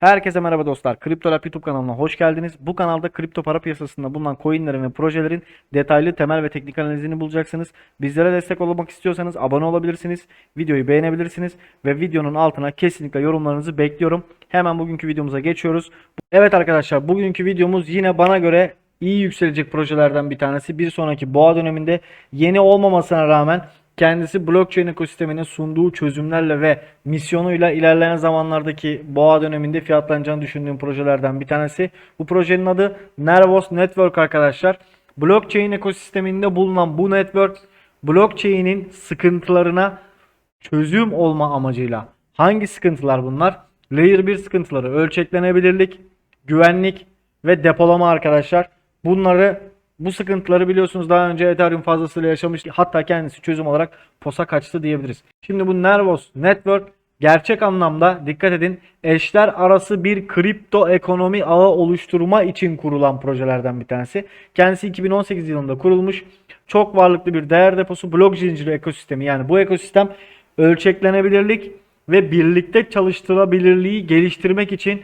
Herkese merhaba dostlar. Kripto Lab YouTube kanalına hoş geldiniz. Bu kanalda kripto para piyasasında bulunan coinlerin ve projelerin detaylı, temel ve teknik analizini bulacaksınız. Bizlere destek olmak istiyorsanız abone olabilirsiniz. Videoyu beğenebilirsiniz ve videonun altına kesinlikle yorumlarınızı bekliyorum. Hemen bugünkü videomuza geçiyoruz. Evet arkadaşlar, bugünkü videomuz yine bana göre iyi yükselecek projelerden bir tanesi. Bir sonraki boğa döneminde yeni olmamasına rağmen kendisi blockchain ekosisteminin sunduğu çözümlerle ve misyonuyla ilerleyen zamanlardaki boğa döneminde fiyatlanacağını düşündüğüm projelerden bir tanesi. Bu projenin adı Nervos Network arkadaşlar. Blockchain ekosisteminde bulunan bu network blockchain'in sıkıntılarına çözüm olma amacıyla. Hangi sıkıntılar bunlar? Layer 1 sıkıntıları, ölçeklenebilirlik, güvenlik ve depolama arkadaşlar. Bunları bu sıkıntıları biliyorsunuz daha önce Ethereum fazlasıyla yaşamış. Hatta kendisi çözüm olarak posa kaçtı diyebiliriz. Şimdi bu Nervos Network gerçek anlamda dikkat edin eşler arası bir kripto ekonomi ağı oluşturma için kurulan projelerden bir tanesi. Kendisi 2018 yılında kurulmuş. Çok varlıklı bir değer deposu blok zinciri ekosistemi. Yani bu ekosistem ölçeklenebilirlik ve birlikte çalıştırabilirliği geliştirmek için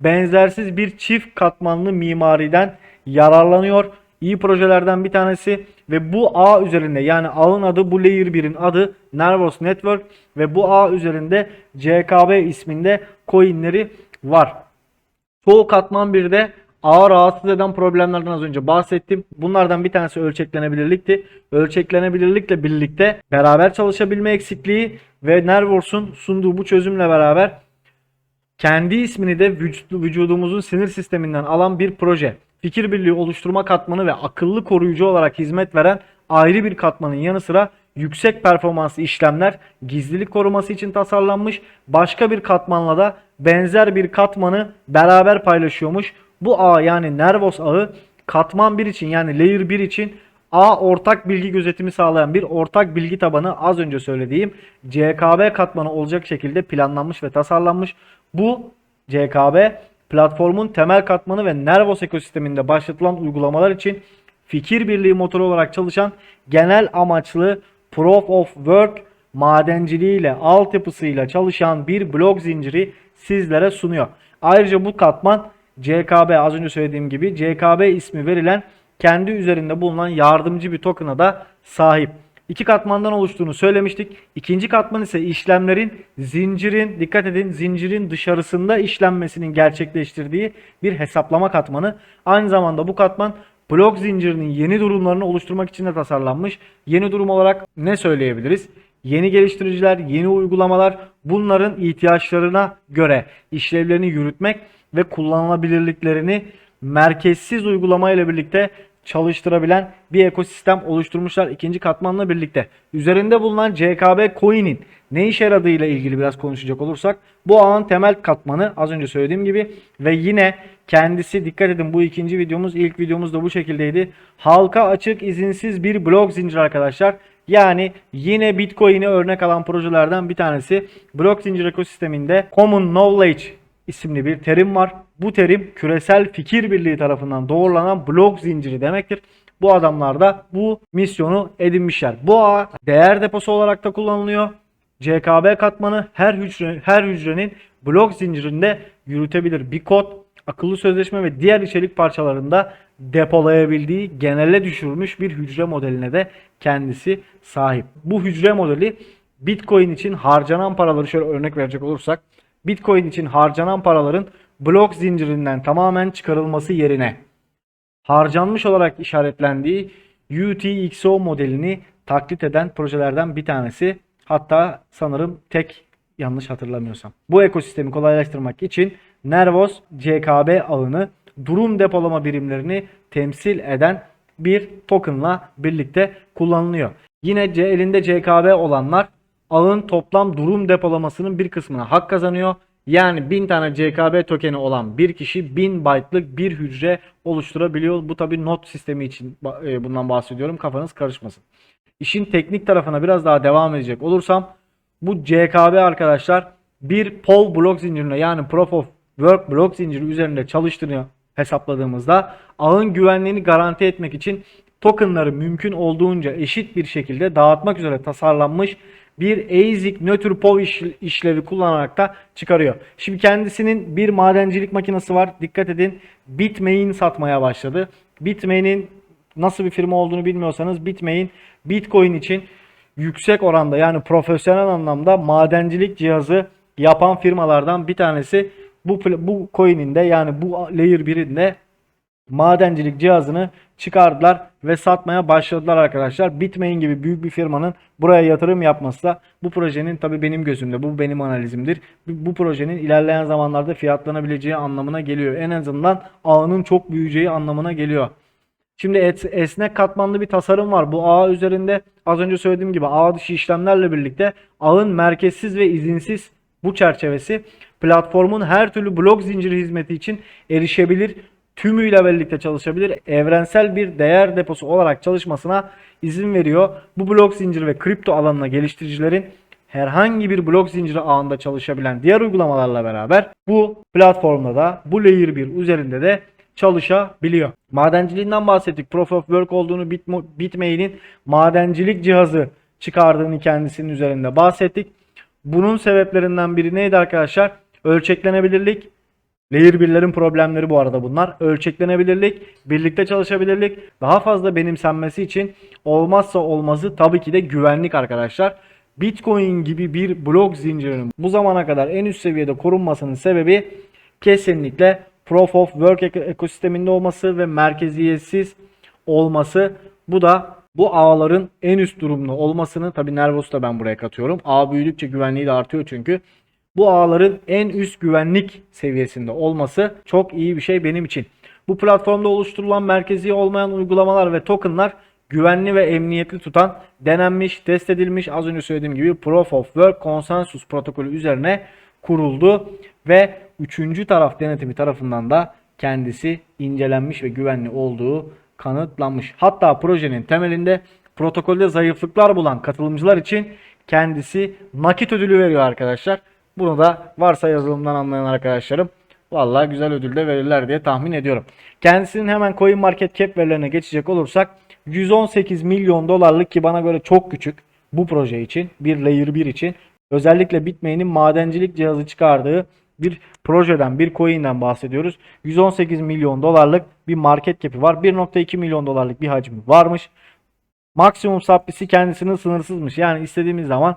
benzersiz bir çift katmanlı mimariden yararlanıyor. İyi projelerden bir tanesi ve bu ağ üzerinde yani ağın adı bu layer 1'in adı Nervos Network ve bu ağ üzerinde CKB isminde coinleri var. Çoğu katman 1'de ağır rahatsız eden problemlerden az önce bahsettim. Bunlardan bir tanesi ölçeklenebilirlikti. Ölçeklenebilirlikle birlikte beraber çalışabilme eksikliği ve Nervos'un sunduğu bu çözümle beraber kendi ismini de vücudumuzun sinir sisteminden alan bir proje. Fikir birliği oluşturma katmanı ve akıllı koruyucu olarak hizmet veren ayrı bir katmanın yanı sıra yüksek performanslı işlemler gizlilik koruması için tasarlanmış. Başka bir katmanla da benzer bir katmanı beraber paylaşıyormuş. Bu ağ yani Nervos ağı katman 1 için yani layer 1 için A ortak bilgi gözetimi sağlayan bir ortak bilgi tabanı az önce söylediğim CKB katmanı olacak şekilde planlanmış ve tasarlanmış. Bu CKB platformun temel katmanı ve Nervos ekosisteminde başlatılan uygulamalar için fikir birliği motoru olarak çalışan genel amaçlı Proof of Work madenciliğiyle altyapısıyla çalışan bir blok zinciri sizlere sunuyor. Ayrıca bu katman CKB az önce söylediğim gibi CKB ismi verilen kendi üzerinde bulunan yardımcı bir token'a da sahip. İki katmandan oluştuğunu söylemiştik. İkinci katman ise işlemlerin zincirin dikkat edin zincirin dışarısında işlenmesinin gerçekleştirdiği bir hesaplama katmanı. Aynı zamanda bu katman blok zincirinin yeni durumlarını oluşturmak için de tasarlanmış. Yeni durum olarak ne söyleyebiliriz? Yeni geliştiriciler, yeni uygulamalar bunların ihtiyaçlarına göre işlevlerini yürütmek ve kullanılabilirliklerini merkezsiz uygulama ile birlikte çalıştırabilen bir ekosistem oluşturmuşlar ikinci katmanla birlikte. Üzerinde bulunan CKB coin'in ne işe yaradığı ile ilgili biraz konuşacak olursak bu ağın temel katmanı az önce söylediğim gibi ve yine kendisi dikkat edin bu ikinci videomuz ilk videomuz da bu şekildeydi. Halka açık izinsiz bir blok zinciri arkadaşlar. Yani yine Bitcoin'i örnek alan projelerden bir tanesi. Blok zincir ekosisteminde Common Knowledge isimli bir terim var. Bu terim küresel fikir birliği tarafından doğrulanan blok zinciri demektir. Bu adamlar da bu misyonu edinmişler. Bu ağ değer deposu olarak da kullanılıyor. CKB katmanı her hücre her hücrenin blok zincirinde yürütebilir bir kod, akıllı sözleşme ve diğer içerik parçalarında depolayabildiği genele düşürülmüş bir hücre modeline de kendisi sahip. Bu hücre modeli Bitcoin için harcanan paraları şöyle örnek verecek olursak Bitcoin için harcanan paraların blok zincirinden tamamen çıkarılması yerine harcanmış olarak işaretlendiği UTXO modelini taklit eden projelerden bir tanesi. Hatta sanırım tek yanlış hatırlamıyorsam. Bu ekosistemi kolaylaştırmak için Nervos CKB ağını durum depolama birimlerini temsil eden bir tokenla birlikte kullanılıyor. Yine elinde CKB olanlar ağın toplam durum depolamasının bir kısmına hak kazanıyor. Yani 1000 tane CKB tokeni olan bir kişi 1000 byte'lık bir hücre oluşturabiliyor. Bu tabi not sistemi için e, bundan bahsediyorum. Kafanız karışmasın. İşin teknik tarafına biraz daha devam edecek olursam bu CKB arkadaşlar bir POW blok zincirine yani Proof of Work blok zinciri üzerinde çalıştığını hesapladığımızda ağın güvenliğini garanti etmek için tokenları mümkün olduğunca eşit bir şekilde dağıtmak üzere tasarlanmış bir ASIC nötr POV iş- işlevi kullanarak da çıkarıyor. Şimdi kendisinin bir madencilik makinesi var. Dikkat edin Bitmain satmaya başladı. Bitmain'in nasıl bir firma olduğunu bilmiyorsanız Bitmain Bitcoin için yüksek oranda yani profesyonel anlamda madencilik cihazı yapan firmalardan bir tanesi. Bu bu coin'in de yani bu layer 1'in de madencilik cihazını çıkardılar ve satmaya başladılar arkadaşlar. Bitmain gibi büyük bir firmanın buraya yatırım yapması da bu projenin tabii benim gözümde bu benim analizimdir. Bu, projenin ilerleyen zamanlarda fiyatlanabileceği anlamına geliyor. En azından ağının çok büyüyeceği anlamına geliyor. Şimdi esnek katmanlı bir tasarım var. Bu ağ üzerinde az önce söylediğim gibi ağ dışı işlemlerle birlikte ağın merkezsiz ve izinsiz bu çerçevesi platformun her türlü blok zinciri hizmeti için erişebilir, tümüyle birlikte çalışabilir, evrensel bir değer deposu olarak çalışmasına izin veriyor. Bu blok zinciri ve kripto alanına geliştiricilerin herhangi bir blok zinciri ağında çalışabilen diğer uygulamalarla beraber bu platformda da bu layer 1 üzerinde de çalışabiliyor. Madenciliğinden bahsettik. Proof of Work olduğunu Bitmain'in madencilik cihazı çıkardığını kendisinin üzerinde bahsettik. Bunun sebeplerinden biri neydi arkadaşlar? Ölçeklenebilirlik. Layer 1'lerin problemleri bu arada bunlar. Ölçeklenebilirlik, birlikte çalışabilirlik, daha fazla benimsenmesi için olmazsa olmazı tabii ki de güvenlik arkadaşlar. Bitcoin gibi bir blok zincirinin bu zamana kadar en üst seviyede korunmasının sebebi kesinlikle Proof of Work ek- ekosisteminde olması ve merkeziyetsiz olması. Bu da bu ağların en üst durumda olmasını tabii Nervos'u da ben buraya katıyorum. Ağ büyüdükçe güvenliği de artıyor çünkü. Bu ağların en üst güvenlik seviyesinde olması çok iyi bir şey benim için. Bu platformda oluşturulan merkezi olmayan uygulamalar ve tokenlar güvenli ve emniyetli tutan, denenmiş, test edilmiş az önce söylediğim gibi Proof of Work Consensus protokolü üzerine kuruldu ve üçüncü taraf denetimi tarafından da kendisi incelenmiş ve güvenli olduğu kanıtlanmış. Hatta projenin temelinde protokolde zayıflıklar bulan katılımcılar için kendisi nakit ödülü veriyor arkadaşlar. Bunu da varsa yazılımdan anlayan arkadaşlarım vallahi güzel ödül verirler diye tahmin ediyorum. Kendisinin hemen Coin Market Cap verilerine geçecek olursak 118 milyon dolarlık ki bana göre çok küçük bu proje için bir layer 1 için özellikle Bitmain'in madencilik cihazı çıkardığı bir projeden bir coin'den bahsediyoruz. 118 milyon dolarlık bir market cap'i var. 1.2 milyon dolarlık bir hacmi varmış. Maksimum supply'si kendisinin sınırsızmış. Yani istediğimiz zaman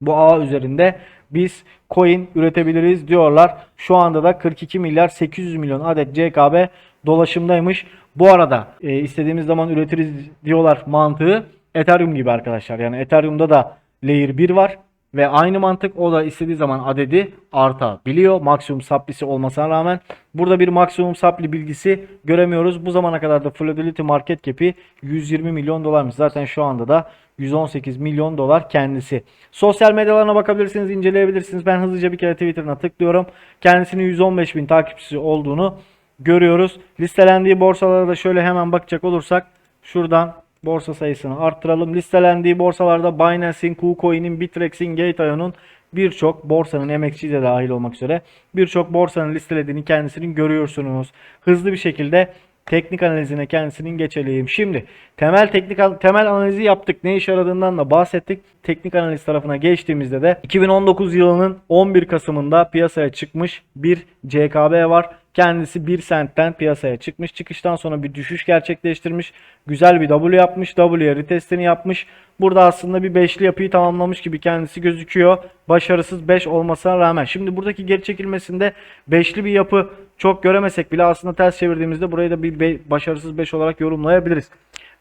bu ağ üzerinde biz coin üretebiliriz diyorlar. Şu anda da 42 milyar 800 milyon adet CKB dolaşımdaymış. Bu arada e, istediğimiz zaman üretiriz diyorlar mantığı Ethereum gibi arkadaşlar. Yani Ethereum'da da layer 1 var ve aynı mantık o da istediği zaman adedi artabiliyor. Maksimum supply'si olmasına rağmen burada bir maksimum supply bilgisi göremiyoruz. Bu zamana kadar da Fidelity Market Cap'i 120 milyon dolarmış. Zaten şu anda da 118 milyon dolar kendisi. Sosyal medyalarına bakabilirsiniz, inceleyebilirsiniz. Ben hızlıca bir kere Twitter'ına tıklıyorum. Kendisinin 115 bin takipçisi olduğunu görüyoruz. Listelendiği borsalara da şöyle hemen bakacak olursak şuradan borsa sayısını arttıralım. Listelendiği borsalarda Binance'in, KuCoin'in, Bitrex'in, Gate.io'nun birçok borsanın MXC de dahil olmak üzere birçok borsanın listelediğini kendisinin görüyorsunuz. Hızlı bir şekilde teknik analizine kendisinin geçelim. Şimdi temel teknik temel analizi yaptık. Ne işe yaradığından da bahsettik. Teknik analiz tarafına geçtiğimizde de 2019 yılının 11 Kasım'ında piyasaya çıkmış bir CKB var. Kendisi 1 sentten piyasaya çıkmış. Çıkıştan sonra bir düşüş gerçekleştirmiş. Güzel bir W yapmış. W'ye retestini yapmış. Burada aslında bir beşli yapıyı tamamlamış gibi kendisi gözüküyor. Başarısız 5 olmasına rağmen. Şimdi buradaki geri çekilmesinde beşli bir yapı çok göremesek bile aslında ters çevirdiğimizde burayı da bir başarısız 5 olarak yorumlayabiliriz.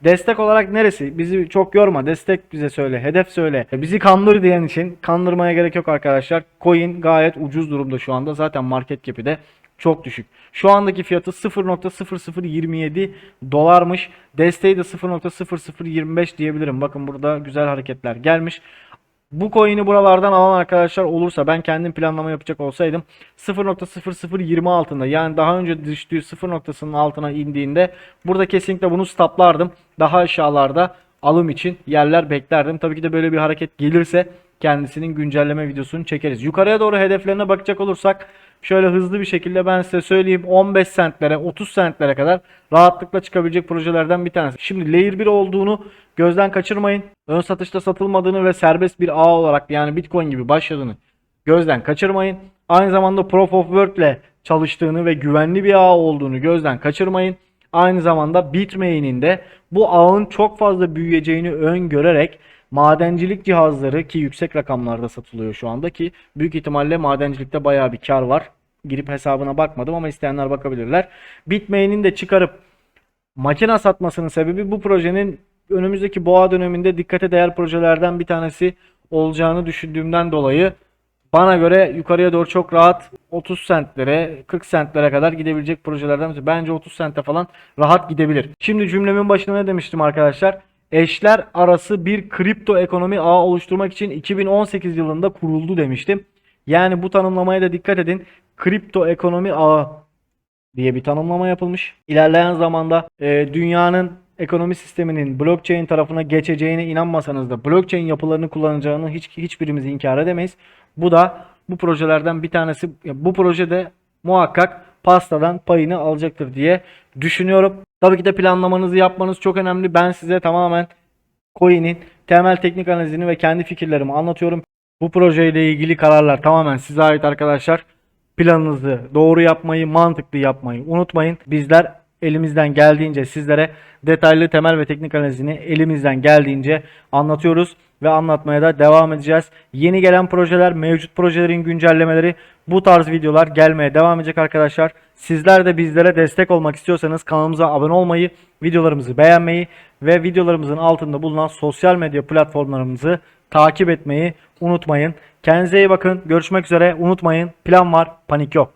Destek olarak neresi? Bizi çok yorma. Destek bize söyle. Hedef söyle. Bizi kandır diyen için kandırmaya gerek yok arkadaşlar. Coin gayet ucuz durumda şu anda. Zaten market cap'i de çok düşük. Şu andaki fiyatı 0.0027 dolarmış. Desteği de 0.0025 diyebilirim. Bakın burada güzel hareketler gelmiş. Bu coin'i buralardan alan arkadaşlar olursa ben kendim planlama yapacak olsaydım 0.0020 altında yani daha önce düştüğü 0 noktasının altına indiğinde burada kesinlikle bunu stoplardım. Daha aşağılarda alım için yerler beklerdim. Tabii ki de böyle bir hareket gelirse kendisinin güncelleme videosunu çekeriz. Yukarıya doğru hedeflerine bakacak olursak şöyle hızlı bir şekilde ben size söyleyeyim 15 sentlere 30 sentlere kadar rahatlıkla çıkabilecek projelerden bir tanesi. Şimdi Layer 1 olduğunu gözden kaçırmayın. Ön satışta satılmadığını ve serbest bir ağ olarak yani Bitcoin gibi başladığını gözden kaçırmayın. Aynı zamanda Proof of Work ile çalıştığını ve güvenli bir ağ olduğunu gözden kaçırmayın. Aynı zamanda Bitmain'in de bu ağın çok fazla büyüyeceğini öngörerek madencilik cihazları ki yüksek rakamlarda satılıyor şu anda ki büyük ihtimalle madencilikte bayağı bir kar var. Girip hesabına bakmadım ama isteyenler bakabilirler. Bitmain'in de çıkarıp makine satmasının sebebi bu projenin önümüzdeki boğa döneminde dikkate değer projelerden bir tanesi olacağını düşündüğümden dolayı bana göre yukarıya doğru çok rahat 30 sentlere 40 sentlere kadar gidebilecek projelerden. Bence 30 sente falan rahat gidebilir. Şimdi cümlemin başına ne demiştim arkadaşlar? Eşler arası bir kripto ekonomi ağı oluşturmak için 2018 yılında kuruldu demiştim. Yani bu tanımlamaya da dikkat edin. Kripto ekonomi ağı diye bir tanımlama yapılmış. İlerleyen zamanda e, dünyanın ekonomi sisteminin blockchain tarafına geçeceğine inanmasanız da blockchain yapılarını kullanacağını hiç hiçbirimiz inkar edemeyiz. Bu da bu projelerden bir tanesi. Bu projede muhakkak pastadan payını alacaktır diye düşünüyorum. Tabii ki de planlamanızı yapmanız çok önemli. Ben size tamamen coin'in temel teknik analizini ve kendi fikirlerimi anlatıyorum. Bu projeyle ilgili kararlar tamamen size ait arkadaşlar. Planınızı doğru yapmayı, mantıklı yapmayı unutmayın. Bizler elimizden geldiğince sizlere detaylı temel ve teknik analizini elimizden geldiğince anlatıyoruz ve anlatmaya da devam edeceğiz. Yeni gelen projeler, mevcut projelerin güncellemeleri bu tarz videolar gelmeye devam edecek arkadaşlar. Sizler de bizlere destek olmak istiyorsanız kanalımıza abone olmayı, videolarımızı beğenmeyi ve videolarımızın altında bulunan sosyal medya platformlarımızı takip etmeyi unutmayın. Kendinize iyi bakın. Görüşmek üzere. Unutmayın. Plan var, panik yok.